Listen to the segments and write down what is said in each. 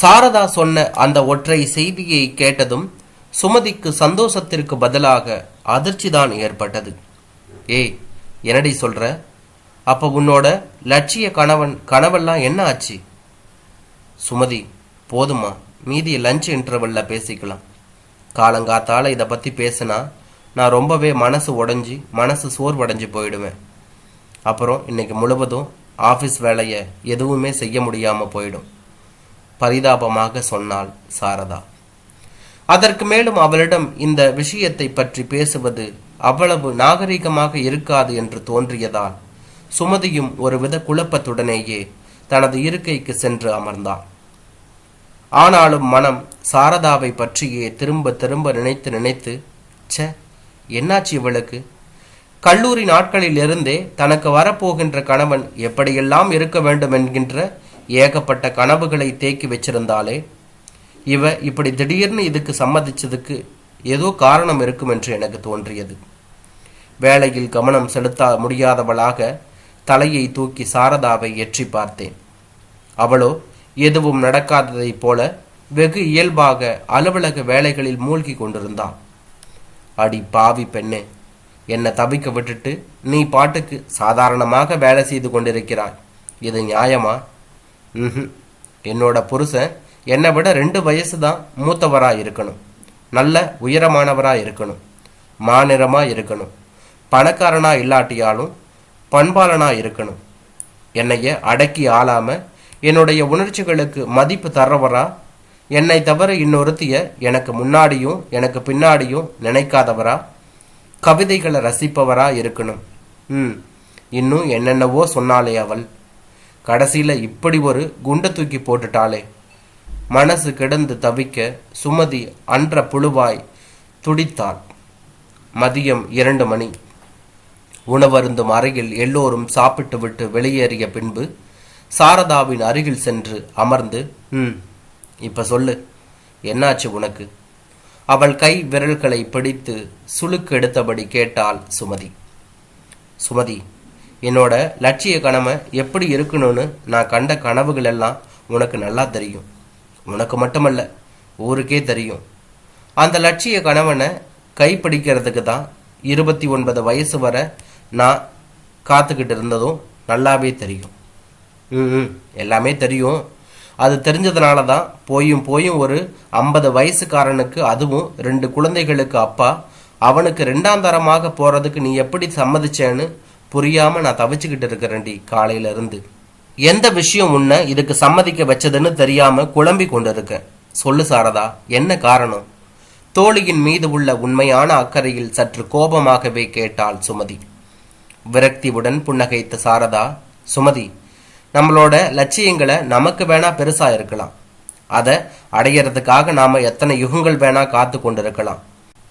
சாரதா சொன்ன அந்த ஒற்றை செய்தியை கேட்டதும் சுமதிக்கு சந்தோஷத்திற்கு பதிலாக அதிர்ச்சிதான் ஏற்பட்டது. ஏய் என்னடி சொல்ற? அப்ப உன்னோட லட்சிய கணவன் கனவெல்லாம் என்ன ஆச்சு? சுமதி போதுமா மீதி லஞ்ச் இன்டர்வல்ல பேசிக்கலாம். காலங்காத்தால இதை பத்தி பேசினா நான் ரொம்பவே மனசு உடஞ்சி மனசு சோர்வடைஞ்சு போயிடுவேன். அப்புறம் இன்னைக்கு முழுவதும் ஆஃபீஸ் வேலையை எதுவுமே செய்ய முடியாம போயிடும். பரிதாபமாக சொன்னாள் சாரதா. அதற்கு மேலும் அவளிடம் இந்த விஷயத்தை பற்றி பேசுவது அவ்வளவு நாகரிகமாக இருக்காது என்று தோன்றியதால் சுமதியும் ஒருவித குழப்பத்துடனேயே தனது இருக்கைக்கு சென்று அமர்ந்தாள். ஆனாலும் மனம் சாரதாவை பற்றியே திரும்ப திரும்ப நினைத்து நினைத்து ச என்னாச்சு இவளுக்கு? கல்லூரி நாட்களிலிருந்தே தனக்கு வரப்போகின்ற கணவன் எப்படியெல்லாம் இருக்க வேண்டும் என்கின்ற ஏகப்பட்ட கனவுகளை தேக்கி வச்சிருந்தாலே இவ இப்படி திடீர்னு இதுக்கு சம்மதிச்சதுக்கு ஏதோ காரணம் இருக்கும் என்று எனக்கு தோன்றியது. வேலையில் கவனம் செலுத்த முடியாதவளாக தலையை தூக்கி சாரதாவை எற்றி பார்த்தேன். அவளோ எதுவும் நடக்காததைப் போல வெகு இயல்பாக அலுவலக வேலைகளில் மூழ்கி கொண்டிருந்தாள் அடி பாவி பெண்ணே என்னை தவிக்க விட்டுட்டு நீ பாட்டுக்கு சாதாரணமாக வேலை செய்து கொண்டிருக்கிறாய். இது நியாயமா? ம்ஹும். என்னோட புருஷன் என்னை விட ரெண்டு வயசு தான் மூத்தவராக இருக்கணும். நல்ல உயரமானவராக இருக்கணும். மாநிறமாக இருக்கணும். பணக்காரனாக இல்லாட்டியாலும் பண்பாளனாக இருக்கணும். என்னைய அடக்கி ஆளாமல் என்னுடைய உணர்ச்சிகளுக்கு மதிப்பு தர்றவரா? என்னை தவிர இன்னொருத்திய எனக்கு முன்னாடியும் எனக்கு பின்னாடியும் நினைக்காதவரா? கவிதைகளை ரசிப்பவரா இருக்கணும். ம். இன்னும் என்னென்னவோ சொன்னாலே அவள். கடைசியில் இப்படி ஒரு குண்டை தூக்கி போட்டுட்டாளே. மனசு கிடந்து தவிக்க சுமதி அன்ற புழுவாய் துடித்தாள். மதியம் இரண்டு மணி. உணவருந்தும் அறையில் எல்லோரும் சாப்பிட்டுவிட்டு வெளியேறிய பின்பு சாரதாவின் அருகில் சென்று அமர்ந்து ம் இப்ப சொல்லு என்னாச்சு உனக்கு? அவள் கை விரல்களை பிடித்து சுளுக்கு எடுத்தபடி கேட்டாள் சுமதி. சுமதி என்னோட லட்சிய கனமை எப்படி இருக்கணும்னு நான் கண்ட கனவுகள் எல்லாம் உனக்கு நல்லா தெரியும். உனக்கு மட்டுமல்ல ஊருக்கே தெரியும். அந்த லட்சிய கணவனை கைப்பிடிக்கிறதுக்கு தான் இருபத்தி ஒன்பது வயசு வரை நான் காத்துக்கிட்டு இருந்ததும் நல்லாவே தெரியும். ம் எல்லாமே தெரியும். அது தெரிஞ்சதுனால தான் போயும் போயும் ஒரு ஐம்பது வயசுக்காரனுக்கு அதுவும் ரெண்டு குழந்தைகளுக்கு அப்பா அவனுக்கு ரெண்டாம் தரமாக போகிறதுக்கு நீ எப்படி சம்மதிச்சேன்னு புரியாம நான் தவிச்சுக்கிட்டு இருக்கிறேன்டி காலையில இருந்து எந்த விஷயம் உன்னை இதுக்கு சம்மதிக்க வச்சதுன்னு தெரியாம குழம்பி கொண்டிருக்க. சொல்லு சாரதா என்ன காரணம்? தோழியின் மீது உள்ள உண்மையான அக்கறையில் சற்று கோபமாகவே கேட்டாள் சுமதி. விரக்தியுடன் புன்னகைத்த சாரதா சுமதி நம்மளோட லட்சியங்களை நமக்கு வேணா பெருசா இருக்கலாம். அதை அடையிறதுக்காக நாம எத்தனை யுகங்கள் வேணா காத்து கொண்டிருக்கலாம்.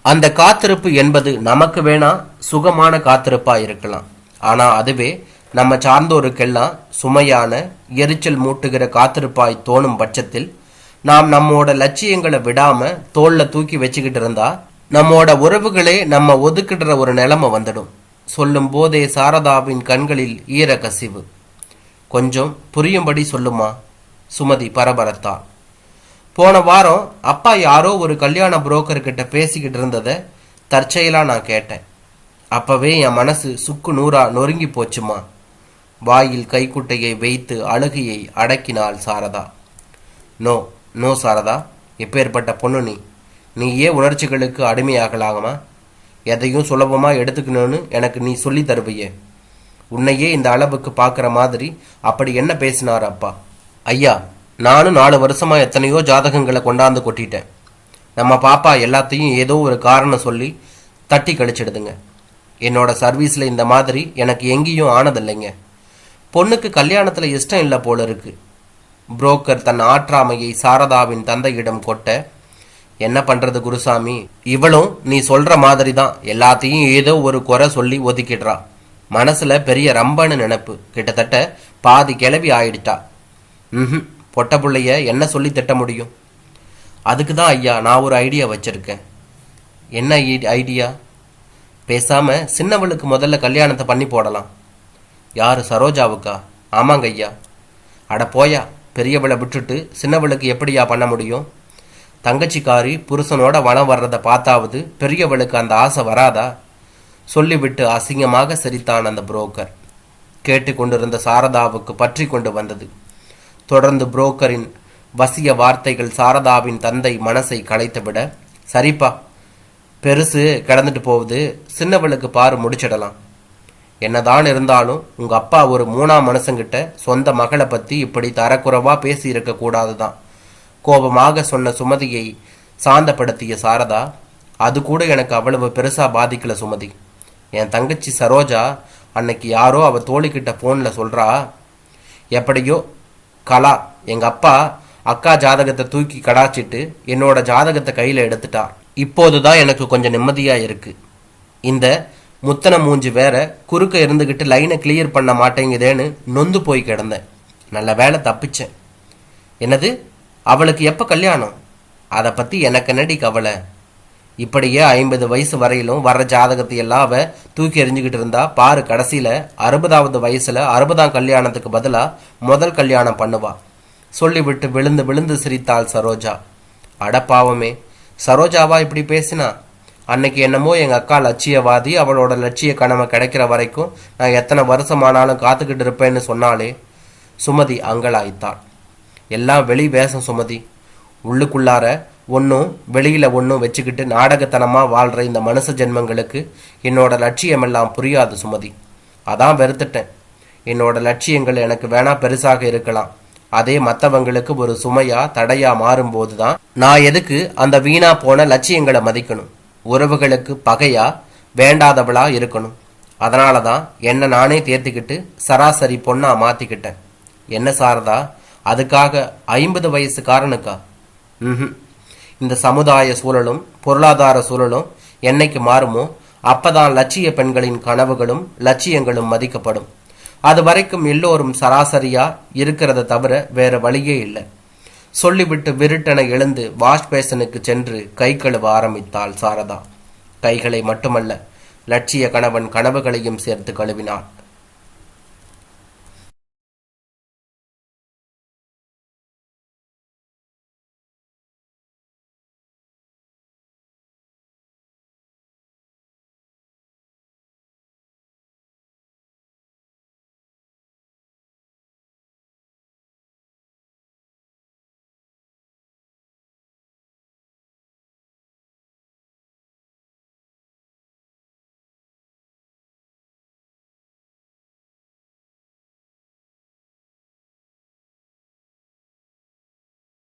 அந்த காத்திருப்பு என்பது நமக்கு வேணா சுகமான காத்திருப்பா இருக்கலாம். ஆனால் அதுவே நம்ம சார்ந்தோருக்கெல்லாம் சுமையான எரிச்சல் மூட்டுகிற காத்திருப்பாய் தோணும் பட்சத்தில் நாம் நம்மோட லட்சியங்களை விடாம தோல்ல தூக்கி வச்சுக்கிட்டு இருந்தா நம்மோட உறவுகளே நம்ம ஒதுக்கிடுற ஒரு நிலைமை வந்துடும். சொல்லும் போதே சாரதாவின் கண்களில் ஈர கசிவு. கொஞ்சம் புரியும்படி சொல்லுமா? சுமதி பரபரத்தா. போன வாரம் அப்பா யாரோ ஒரு கல்யாண புரோக்கர்கிட்ட பேசிக்கிட்டு இருந்ததை தற்செயலாக நான் கேட்டேன். அப்பவே என் மனசு சுக்கு நூறா நொறுங்கி போச்சுமா? வாயில் கைக்குட்டையை வைத்து அழுகையை அடக்கினாள் சாரதா. நோ நோ சாரதா எப்பேற்பட்ட பொண்ணு நீ? நீயே உணர்ச்சிகளுக்கு அடிமையாகலாமா எதையும் சுலபமாக எடுத்துக்கணும்னு எனக்கு நீ சொல்லி தருவையே. உன்னையே இந்த அளவுக்கு பார்க்குற மாதிரி அப்படி என்ன பேசினார் அப்பா? ஐயா நானும் நாலு வருஷமாக எத்தனையோ ஜாதகங்களை கொண்டாந்து கொட்டிட்டேன். நம்ம பாப்பா எல்லாத்தையும் ஏதோ ஒரு காரணம் சொல்லி தட்டி கழிச்சிடுதுங்க. என்னோட சர்வீஸில் இந்த மாதிரி எனக்கு எங்கேயும் ஆனதில்லைங்க. பொண்ணுக்கு கல்யாணத்தில் இஷ்டம் இல்லை போல இருக்கு. புரோக்கர் தன் ஆற்றாமையை சாரதாவின் தந்தையிடம் கொட்ட என்ன பண்ணுறது குருசாமி? இவளும் நீ சொல்கிற மாதிரி தான் எல்லாத்தையும் ஏதோ ஒரு குறை சொல்லி ஒதுக்கிடுறா. மனசில் பெரிய ரம்பன்னு நினப்பு. கிட்டத்தட்ட பாதி கிளவி ஆயிடுட்டா ம் பொட்ட பிள்ளைய என்ன சொல்லி திட்ட முடியும்? அதுக்கு தான் ஐயா நான் ஒரு ஐடியா வச்சுருக்கேன். என்ன ஐ- ஐடியா? பேசாமல் சின்னவளுக்கு முதல்ல கல்யாணத்தை பண்ணி போடலாம். யாரு சரோஜாவுக்கா? ஆமாங்க ஐயா அட போயா பெரியவளை விட்டுட்டு சின்னவளுக்கு எப்படியா பண்ண முடியும்? தங்கச்சிக்காரி புருஷனோட வனம் வர்றதை பார்த்தாவது பெரியவளுக்கு அந்த ஆசை வராதா? சொல்லிவிட்டு அசிங்கமாக சிரித்தான் அந்த புரோக்கர். கேட்டுக்கொண்டிருந்த சாரதாவுக்கு பற்றி கொண்டு வந்தது. தொடர்ந்து புரோக்கரின் வசிய வார்த்தைகள் சாரதாவின் தந்தை மனசை களைத்துவிட சரிப்பா பெருசு கிடந்துட்டு போகுது சின்னவளுக்கு பாரு முடிச்சிடலாம். என்னதான் இருந்தாலும் உங்க அப்பா ஒரு மூணாம் மனுஷங்கிட்ட சொந்த மகளை பத்தி இப்படி தரக்குறைவா பேசியிருக்க கூடாதுதான். கோபமாக சொன்ன சுமதியை சாந்தப்படுத்திய சாரதா அது கூட எனக்கு அவ்வளவு பெருசா பாதிக்கல சுமதி. என் தங்கச்சி சரோஜா அன்னைக்கு யாரோ அவ தோழிக்கிட்ட போன்ல சொல்றா எப்படியோ கலா எங்க அப்பா அக்கா ஜாதகத்தை தூக்கி கடாச்சிட்டு என்னோட ஜாதகத்தை கையில எடுத்துட்டார் இப்போதுதான் எனக்கு கொஞ்சம் நிம்மதியா இருக்கு. இந்த முத்தனை மூஞ்சி வேற குறுக்க இருந்துகிட்டு லைனை கிளியர் பண்ண மாட்டேங்குதேன்னு நொந்து போய் கிடந்தேன். நல்ல வேலை தப்பிச்சேன். என்னது? அவளுக்கு எப்ப கல்யாணம்? அதை பத்தி எனக்கு என்னடி கவலை? இப்படியே ஐம்பது வயசு வரையிலும் வர்ற ஜாதகத்தை எல்லாம் அவ தூக்கி எறிஞ்சுக்கிட்டு இருந்தா பாரு கடைசியில அறுபதாவது வயசுல அறுபதாம் கல்யாணத்துக்கு பதிலா முதல் கல்யாணம் பண்ணுவா. சொல்லிவிட்டு விழுந்து விழுந்து சிரித்தாள் சரோஜா. அட பாவமே. சரோஜாவா இப்படி பேசினா அன்னைக்கு என்னமோ எங்கள் அக்கா லட்சியவாதி அவளோட லட்சிய கனவை கிடைக்கிற வரைக்கும் நான் எத்தனை வருஷமானாலும் காத்துக்கிட்டு இருப்பேன்னு சொன்னாலே சுமதி அங்கலாய்த்தாள். எல்லாம் வெளி வேஷம் சுமதி. உள்ளுக்குள்ளார ஒன்றும் வெளியில் ஒன்றும் வச்சுக்கிட்டு நாடகத்தனமாக வாழ்கிற இந்த மனுஷ ஜென்மங்களுக்கு என்னோட லட்சியமெல்லாம் புரியாது சுமதி. அதான் வெறுத்துட்டேன். என்னோட லட்சியங்கள் எனக்கு வேணா பெருசாக இருக்கலாம். அதே மற்றவங்களுக்கு ஒரு சுமையா தடையா மாறும்போது தான் நான் எதுக்கு அந்த வீணா போன லட்சியங்களை மதிக்கணும்? உறவுகளுக்கு பகையா வேண்டாதவளா இருக்கணும். அதனால தான் என்னை நானே தேர்த்திக்கிட்டு சராசரி பொண்ணா மாத்திக்கிட்டேன். என்ன சாரதா? அதுக்காக ஐம்பது வயசுக்காரனுக்கா ம்ஹும். இந்த சமுதாய சூழலும் பொருளாதார சூழலும் என்னைக்கு மாறுமோ அப்பதான் லட்சிய பெண்களின் கனவுகளும் லட்சியங்களும் மதிக்கப்படும். அது வரைக்கும் எல்லோரும் சராசரியா இருக்கிறத தவிர வேற வழியே இல்லை. சொல்லிவிட்டு விருட்டென எழுந்து வாஷ் பேசனுக்கு சென்று கை கழுவ ஆரம்பித்தாள் சாரதா. கைகளை மட்டுமல்ல லட்சிய கணவன் கனவுகளையும் சேர்த்து கழுவினாள்.